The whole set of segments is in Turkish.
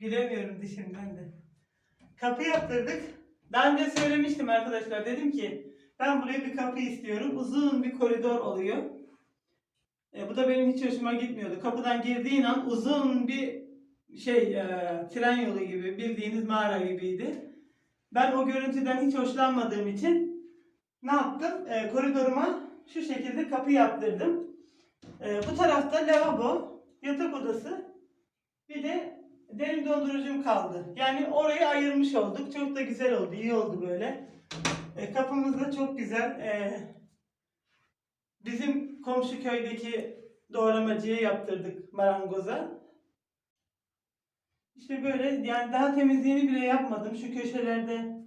Bilemiyorum dişimden de. Kapı yaptırdık. Daha önce söylemiştim arkadaşlar. Dedim ki ben buraya bir kapı istiyorum. Uzun bir koridor oluyor. E, bu da benim hiç hoşuma gitmiyordu. Kapıdan girdiğin an uzun bir şey e, tren yolu gibi bildiğiniz mağara gibiydi. Ben o görüntüden hiç hoşlanmadığım için ne yaptım? E, koridoruma şu şekilde kapı yaptırdım. E, bu tarafta lavabo, yatak odası, bir de derin dondurucum kaldı. Yani orayı ayırmış olduk. Çok da güzel oldu, iyi oldu böyle. E, kapımız da çok güzel. E, bizim komşu köydeki doğramacıya yaptırdık marangoza. İşte böyle yani daha temizliğini bile yapmadım. Şu köşelerde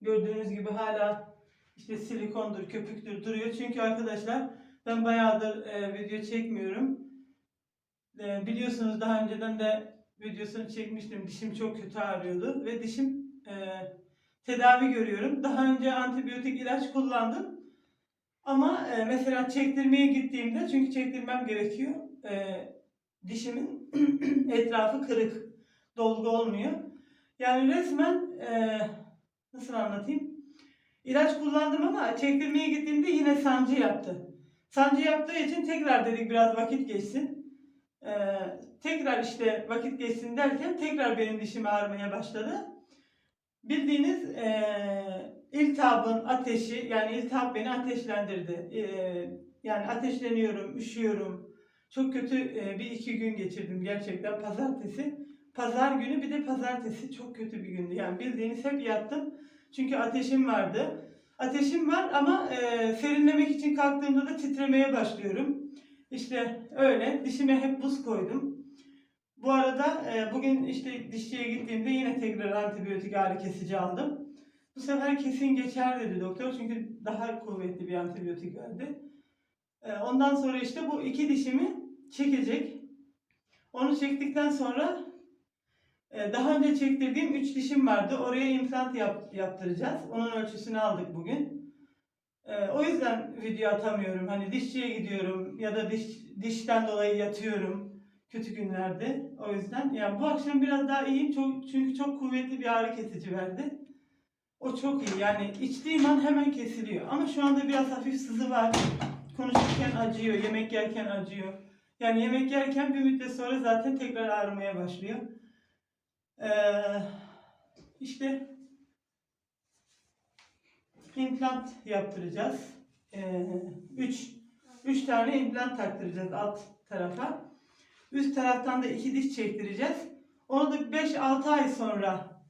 gördüğünüz gibi hala işte silikondur, köpüktür duruyor. Çünkü arkadaşlar ben bayağıdır e, video çekmiyorum. E, biliyorsunuz daha önceden de videosunu çekmiştim. Dişim çok kötü ağrıyordu ve dişim e, tedavi görüyorum. Daha önce antibiyotik ilaç kullandım. Ama e, mesela çektirmeye gittiğimde çünkü çektirmem gerekiyor. E, dişimin etrafı kırık. Dolgu olmuyor. Yani resmen e, nasıl anlatayım? İlaç kullandım ama çektirmeye gittiğimde yine sancı yaptı. Sancı yaptığı için tekrar dedik biraz vakit geçsin. E, tekrar işte vakit geçsin derken tekrar benim dişim ağrımaya başladı. Bildiğiniz e, iltihabın ateşi yani iltihap beni ateşlendirdi. E, yani ateşleniyorum, üşüyorum. Çok kötü e, bir iki gün geçirdim gerçekten pazartesi. Pazar günü bir de pazartesi çok kötü bir gündü. Yani bildiğiniz hep yattım. Çünkü ateşim vardı. Ateşim var ama e, serinlemek için kalktığımda da titremeye başlıyorum. İşte öyle. Dişime hep buz koydum. Bu arada e, bugün işte dişçiye gittiğimde yine tekrar antibiyotik ağrı kesici aldım. Bu sefer kesin geçer dedi doktor çünkü daha kuvvetli bir antibiyotik verdi. E, ondan sonra işte bu iki dişimi çekecek. Onu çektikten sonra e, daha önce çektirdiğim üç dişim vardı. Oraya implant yap, yaptıracağız. Onun ölçüsünü aldık bugün. E, o yüzden video atamıyorum. Hani dişçiye gidiyorum ya da diş, dişten dolayı yatıyorum kötü günlerde. O yüzden yani bu akşam biraz daha iyiyim çok, çünkü çok kuvvetli bir ağrı kesici verdi. O çok iyi. Yani içtiğim an hemen kesiliyor. Ama şu anda biraz hafif sızı var. Konuşurken acıyor, yemek yerken acıyor. Yani yemek yerken bir müddet sonra zaten tekrar ağrımaya başlıyor. Ee, işte implant yaptıracağız. Ee, üç, üç tane implant taktıracağız alt tarafa. Üst taraftan da iki diş çektireceğiz. Onu da 5-6 ay sonra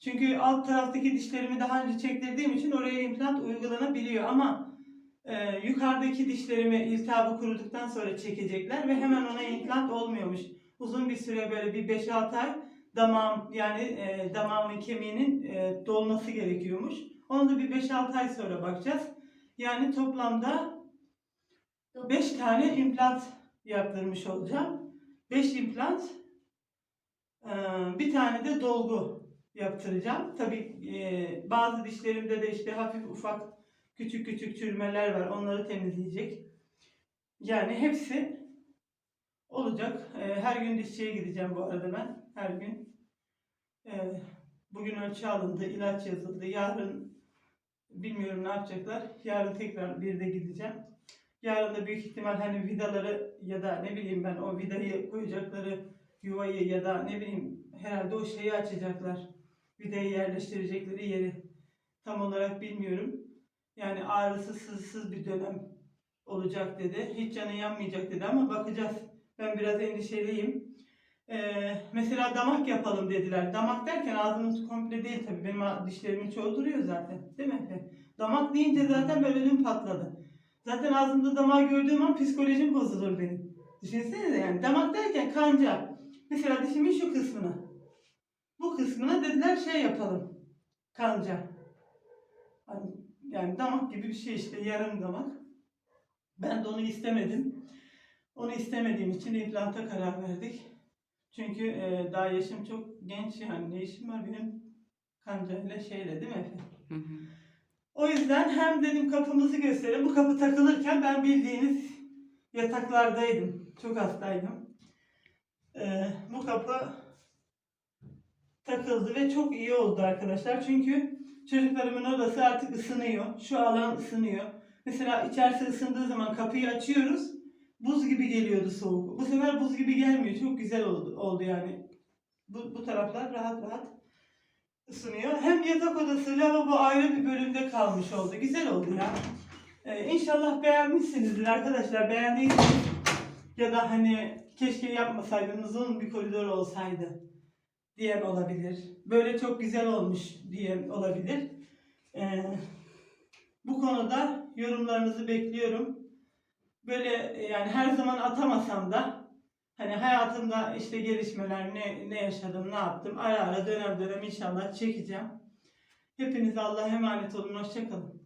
çünkü alt taraftaki dişlerimi daha önce çektirdiğim için oraya implant uygulanabiliyor ama e, yukarıdaki dişlerimi iltihabı kuruduktan sonra çekecekler ve hemen ona implant olmuyormuş. Uzun bir süre böyle bir 5-6 ay damağım yani e, damağımın kemiğinin e, dolması gerekiyormuş. Onu da bir 5-6 ay sonra bakacağız. Yani toplamda 5 tane implant yaptırmış olacağım. 5 implant e, bir tane de dolgu yaptıracağım. Tabii e, bazı dişlerimde de işte hafif ufak küçük küçük çürümeler var. Onları temizleyecek. Yani hepsi olacak. E, her gün dişçiye gideceğim bu arada ben. Her gün. Bugün ölçü alındı, ilaç yazıldı. Yarın bilmiyorum ne yapacaklar. Yarın tekrar bir de gideceğim. Yarın da büyük ihtimal hani vidaları ya da ne bileyim ben o vidayı koyacakları yuvayı ya da ne bileyim herhalde o şeyi açacaklar. Vidayı yerleştirecekleri yeri tam olarak bilmiyorum. Yani ağrısız sızsız bir dönem olacak dedi. Hiç canı yanmayacak dedi ama bakacağız. Ben biraz endişeliyim. Ee, mesela damak yapalım dediler. Damak derken ağzımın komple değil tabii. Benim dişlerimin çoğu duruyor zaten. Değil mi Efe? Damak deyince zaten böyle ödüm patladı. Zaten ağzımda damağı gördüğüm an psikolojim bozulur benim. Düşünsene yani damak derken kanca. Mesela dişimin şu kısmına. Bu kısmına dediler şey yapalım. Kanca. Hani yani damak gibi bir şey işte yarım damak. Ben de onu istemedim. Onu istemediğim için implanta karar verdik. Çünkü e, daha yaşım çok genç yani ne işim var benim kancayla şeyle değil mi Efe? Hı hı. O yüzden hem dedim kapımızı gösterelim. Bu kapı takılırken ben bildiğiniz yataklardaydım. Çok hastaydım. Ee, bu kapı takıldı ve çok iyi oldu arkadaşlar. Çünkü çocuklarımın odası artık ısınıyor. Şu alan ısınıyor. Mesela içerisi ısındığı zaman kapıyı açıyoruz. Buz gibi geliyordu soğuk. Bu sefer buz gibi gelmiyor. Çok güzel oldu, oldu yani. Bu, bu taraflar rahat rahat ısınıyor. Hem yatak odası, lavabo ayrı bir bölümde kalmış oldu. Güzel oldu ya. Ee, inşallah beğenmişsinizdir arkadaşlar. Beğendiyseniz ya da hani keşke yapmasaydım uzun bir koridor olsaydı diyen olabilir. Böyle çok güzel olmuş diyen olabilir. Ee, bu konuda yorumlarınızı bekliyorum. Böyle yani her zaman atamasam da hani hayatımda işte gelişmeler ne, ne yaşadım ne yaptım ara ara dönem dönem inşallah çekeceğim. Hepinize Allah'a emanet olun. Hoşçakalın.